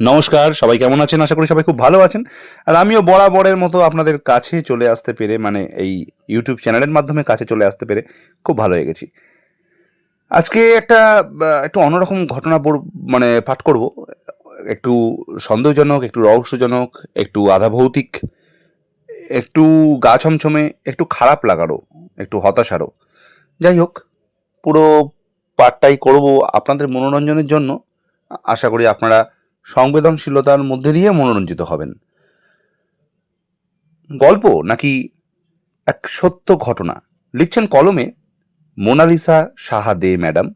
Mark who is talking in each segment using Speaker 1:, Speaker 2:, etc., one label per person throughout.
Speaker 1: নমস্কার, সবাই কেমন আছেন? আশা করি সবাই খুব ভালো আছেন। আর আমিও বরাবরের মতো আপনাদের কাছে চলে আসতে পেরে মানে এই ইউটিউব চ্যানেলের মাধ্যমে কাছে চলে আসতে পেরে খুব ভালো হয়ে গেছি। আজকে একটা একটু অন্যরকম ঘটনা মানে পাঠ করব। একটু সন্দেহজনক, একটু রহস্যজনক, একটু আধা ভৌতিক একটু গা ছমছমে, একটু খারাপ লাগারও, একটু হতাশারও। যাই হোক, পুরো পাঠটাই করব আপনাদের মনোরঞ্জনের জন্য। আশা করি আপনারা সংবেদনশীলতার মধ্যে দিয়ে মনোরঞ্জিত হবেন। গল্প নাকি এক সত্য ঘটনা? লিখছেন কলমে, মোনালিসা সাহা দে, ম্যাডাম।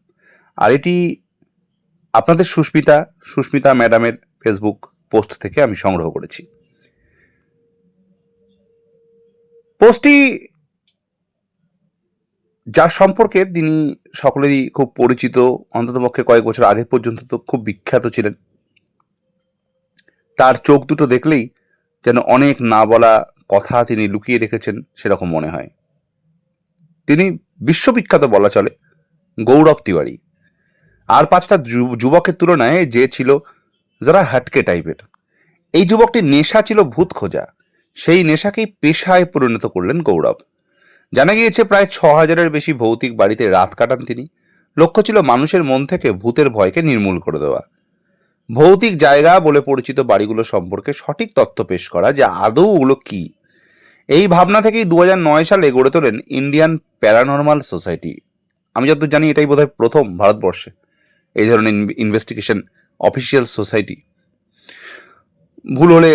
Speaker 1: আর এটি আপনাদের সুস্মিতা সুস্মিতা ম্যাডামের ফেসবুক পোস্ট থেকে আমি সংগ্রহ করেছি। পোস্টটি যার সম্পর্কে তিনি সকলেরই খুব পরিচিত, অন্ততপক্ষে কয়েক বছর আগে পর্যন্ত তো খুব বিখ্যাত ছিলেন। তার চোখ দুটো দেখলেই যেন অনেক না বলা কথা তিনি লুকিয়ে রেখেছেন সেরকম মনে হয়। তিনি বিশ্ববিখ্যাত বলা চলে, গৌরব তিওয়ারি। আর পাঁচটা যুবকের তুলনায় যে ছিল যারা হাটকে টাইপের। এই যুবকটির নেশা ছিল ভূত খোঁজা। সেই নেশাকেই পেশায় পরিণত করলেন গৌরব। জানা গিয়েছে প্রায় ছ হাজারের বেশি ভৌতিক বাড়িতে রাত কাটান তিনি। লক্ষ্য ছিল মানুষের মন থেকে ভূতের ভয়কে নির্মূল করে দেওয়া। ভৌতিক জায়গা বলে পরিচিত বাড়িগুলো সম্পর্কে সঠিক তথ্য পেশ করা যে আদৌ ওগুলো কি? এই ভাবনা থেকেই দু সালে গড়ে তোলেন ইন্ডিয়ান প্যারানর্মাল সোসাইটি। আমি যতদূর জানি, এটাই বোধহয় প্রথম ভারতবর্ষে। এই ধরনের ইনভেস্টিগেশন অফিসিয়াল সোসাইটি ভুল হলে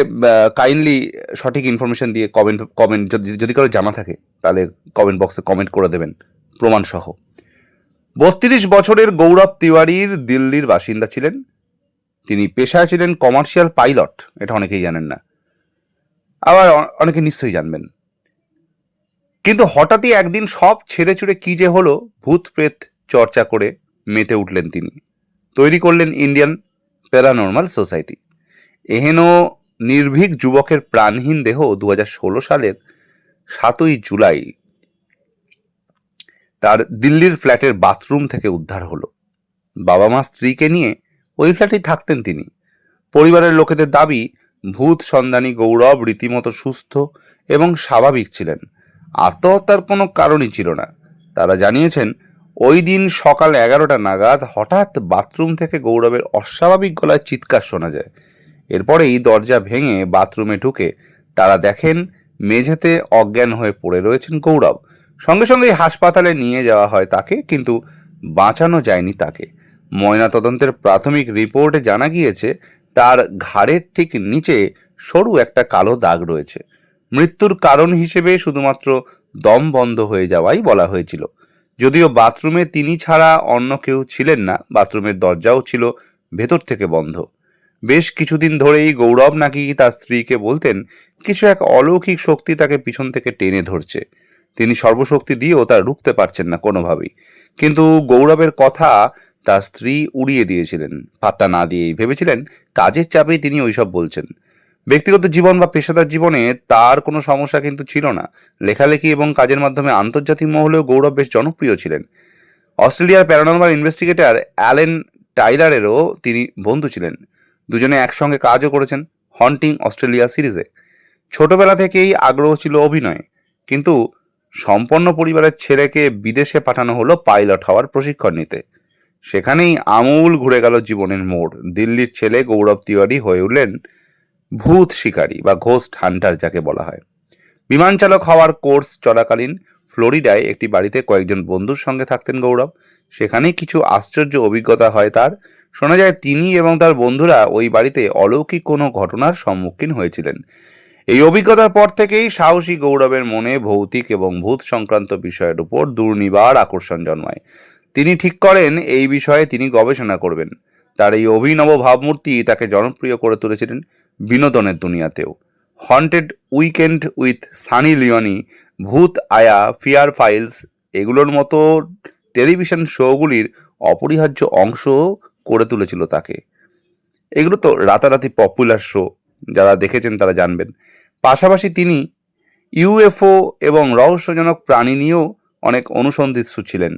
Speaker 1: কাইন্ডলি সঠিক ইনফরমেশন দিয়ে কমেন্ট কমেন্ট যদি কারও জানা থাকে, তাহলে কমেন্ট বক্সে কমেন্ট করে দেবেন, প্রমাণসহ। বত্রিশ বছরের গৌরব তিওয়ারির দিল্লির বাসিন্দা ছিলেন তিনি পেশায় ছিলেন কমার্শিয়াল পাইলট এটা অনেকেই জানেন না। আবার অনেকে নিশ্চয়ই জানবেন। কিন্তু হঠাৎই একদিন সব ছেড়ে ছুড়ে কি যে হলো, ভূত প্রেত চর্চা করে মেতে উঠলেন তিনি। তৈরি করলেন ইন্ডিয়ান প্যারানর্মাল সোসাইটি এহেন নির্ভীক যুবকের প্রাণহীন দেহ দু সালের সাতই জুলাই তার দিল্লির ফ্ল্যাটের বাথরুম থেকে উদ্ধার হলো। বাবা মা স্ত্রীকে নিয়ে ওই ফ্ল্যাটেই থাকতেন তিনি। পরিবারের লোকেদের দাবি, ভূত সন্ধানী গৌরব রীতিমতো সুস্থ এবং স্বাভাবিক ছিলেন। আত্মহত্যার কোনো কারণই ছিল না। তারা জানিয়েছেন, ওই দিন সকাল এগারোটা নাগাদ হঠাৎ বাথরুম থেকে গৌরবের অস্বাভাবিক গলায় চিৎকার শোনা যায়। এরপরেই দরজা ভেঙে বাথরুমে ঢুকে তারা দেখেন, মেঝেতে অজ্ঞান হয়ে পড়ে রয়েছেন গৌরব। সঙ্গে সঙ্গেই হাসপাতালে নিয়ে যাওয়া হয় তাকে, কিন্তু বাঁচানো যায়নি তাকে। ময়নাতদন্তের প্রাথমিক রিপোর্টে জানা গিয়েছে, তার ঘাড়ের ঠিক নিচে সরু একটা কালো দাগ রয়েছে। মৃত্যুর কারণ হিসেবে শুধুমাত্র দম বন্ধ হয়ে যাওয়াই বলা হয়েছিল। যদিও বাথরুমে তিনি ছাড়া অন্য কেউ ছিলেন না, বাথরুমের দরজাও ছিল ভেতর থেকে বন্ধ। বেশ কিছুদিন ধরেই গৌরব নাকি তার স্ত্রীকে বলতেন, কিছু এক অলৌকিক শক্তি তাকে পিছন থেকে টেনে ধরছে। তিনি সর্বশক্তি দিয়েও তা রুখতে পারছেন না কোনোভাবেই। কিন্তু গৌরবের কথা তার স্ত্রী উড়িয়ে দিয়েছিলেন। পাত্তা না দিয়েই ভেবেছিলেন কাজের চাপেই তিনি ওইসব বলছেন। ব্যক্তিগত জীবন বা পেশাদার জীবনে তার কোনো সমস্যা কিন্তু ছিল না। লেখালেখি এবং কাজের মাধ্যমে আন্তর্জাতিক মহলেও গৌরব বেশ জনপ্রিয় ছিলেন। অস্ট্রেলিয়ার প্যারানর্মাল ইনভেস্টিগেটর অ্যালেন টাইলারেরও তিনি বন্ধু ছিলেন। দুজনে একসঙ্গে কাজও করেছেন হন্টিং অস্ট্রেলিয়া সিরিজে। ছোটবেলা থেকেই আগ্রহ ছিল অভিনয়ে, কিন্তু সম্পন্ন পরিবারের ছেলেকে বিদেশে পাঠানো হলো পাইলট হওয়ার প্রশিক্ষণ নিতে। সেখানেই আমূল ঘুরে গেল জীবনের মোড়। দিল্লির ছেলে গৌরব তিওয়ারি হয়ে উঠলেন ভূত শিকারী বা ঘোস্ট হান্টার যাকে বলা হয়। বিমান চালক হওয়ার কোর্স চলাকালীন ফ্লোরিডায় একটি বাড়িতে কয়েকজন বন্ধুর সঙ্গে থাকতেন গৌরব। সেখানেই কিছু আশ্চর্য অভিজ্ঞতা হয় তার। শোনা যায়, তিনি এবং তার বন্ধুরা ওই বাড়িতে অলৌকিক কোনো ঘটনার সম্মুখীন হয়েছিলেন। এই অভিজ্ঞতার পর থেকেই সাহসী গৌরবের মনে ভৌতিক এবং ভূত সংক্রান্ত বিষয়ের উপর দুর্নিবার আকর্ষণ জন্মায়। তিনি ঠিক করেন, এই বিষয়ে তিনি গবেষণা করবেন। তার এই অভিনব ভাবমূর্তি তাকে জনপ্রিয় করে তুলেছিলেন বিনোদনের দুনিয়াতেও। Haunted weekend with Sunny Leone Bhoot Aaya fear files এগুলোর মতো টেলিভিশন শোগুলির অপরিহার্য অংশ করে তুলেছিল তাকে। এগুলো তো রাতারাতি পপুলার শো, যারা দেখেছেন তারা জানবেন। পাশাপাশি তিনি ইউএফও এবং রহস্যজনক প্রাণী নিয়েও অনেক অনুসন্ধিৎসু ছিলেন।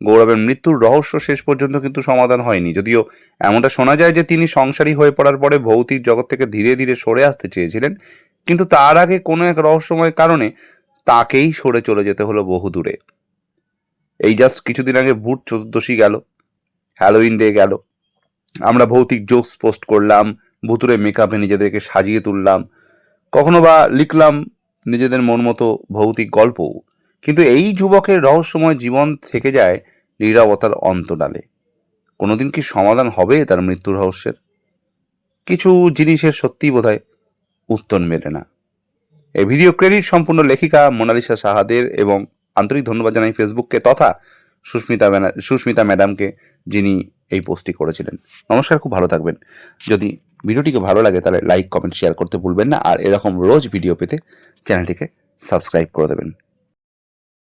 Speaker 1: গৌরবের মৃত্যুর রহস্য শেষ পর্যন্ত কিন্তু সমাধান হয়নি। যদিও এমনটা শোনা যায় যে তিনি সংসারী হয়ে পড়ার পরে ভৌতিক জগৎ থেকে ধীরে ধীরে সরে আসতে চেয়েছিলেন, কিন্তু তার আগে কোনো এক রহস্যময় কারণে তাকেই সরে চলে যেতে হলো বহু দূরে। এই জাস্ট কিছুদিন আগে ভূত চতুর্দশী গেল হ্যালোইন ডে গেল, আমরা ভৌতিক জোকস পোস্ট করলাম, ভুতুরে মেকআপে নিজেদেরকে সাজিয়ে তুললাম, কখনো বা লিখলাম নিজেদের মন মতো ভৌতিক গল্পও। কিন্তু এই যুবকের রহস্যময় জীবন থেকে যায় নীরবতার অন্তরালে। কোনোদিন কি সমাধান হবে তার মৃত্যুর রহস্যের? কিছু জিনিসের সত্যিই বোধহয় উত্তর মেলে না। এই ভিডিও ক্রেডিট সম্পূর্ণ লেখিকা মোনালিসা সাহাদের এবং আন্তরিক ধন্যবাদ জানাই ফেসবুককে তথা সুস্মিতা সুস্মিতা ম্যাডামকে যিনি এই পোস্টটি করেছিলেন। নমস্কার, খুব ভালো থাকবেন। যদি ভিডিওটিকে ভালো লাগে তাহলে লাইক, কমেন্ট, শেয়ার করতে ভুলবেন না। আর এরকম রোজ ভিডিও পেতে চ্যানেলটিকে সাবস্ক্রাইব করে দেবেন।